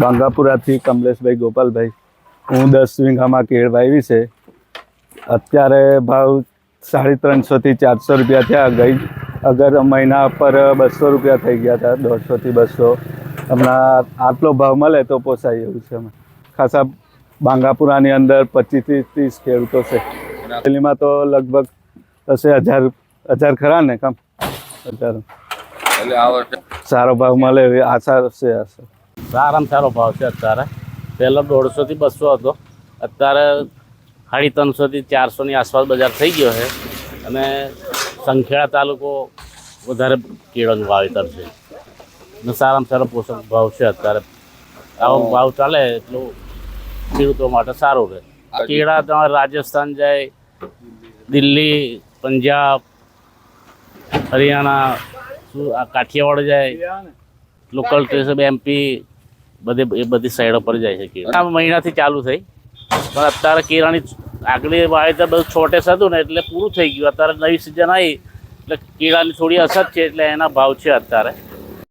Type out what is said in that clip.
બાંગાપુરાથી કમલેશભાઈ ગોપાલભાઈ. હું દસ વીઘામાં કેળ વાવી છે. અત્યારે ભાવ સાડી ત્રણસોથી ચારસો રૂપિયા થયા. ગઈ અગર મહિના પર બસો રૂપિયા થઈ ગયા હતા દોઢસોથી બસો. હમણાં આટલો ભાવ મળે તો પોસાય એવું છે અમે ખાસા બાંગાપુરાની અંદર પચીસથી ત્રીસ ખેડૂતો છે. દિલ્હીમાં તો લગભગ હશે હજાર હજાર ખરા ને કામ? હજાર. સારો ભાવ મળે એવી આશા છે આશા સારામાં સારો ભાવ છે અત્યારે. પહેલાં દોઢસોથી બસો હતો. અત્યારે સાડી ત્રણસોથી ચારસોની આસપાસ બજાર થઈ ગયો છે. અને સંખેડા તાલુકો વધારે કેળાનું વાવેતર છે. અને સારામાં સારો પોષક ભાવ છે અત્યારે. આવો ભાવ ચાલે એટલું ખેડૂતો માટે સારું રહે. કેળા તમારે રાજસ્થાન જાય દિલ્હી પંજાબ હરિયાણા શું આ કાઠિયાવાડ જાય લોકલ ટ્રેસ એમપી બધે એ બધી સાઈડો પર જાય છે કેળા. આ મહિનાથી ચાલુ થઈ. પણ અત્યારે કેળાની આગલી વાવેતર બધું છોટેસ હતું ને, એટલે પૂરું થઈ ગયું. અત્યારે નવી સિઝન આવી, એટલે કેળાની થોડી અસર છે, એટલે એના ભાવ છે અત્યારે.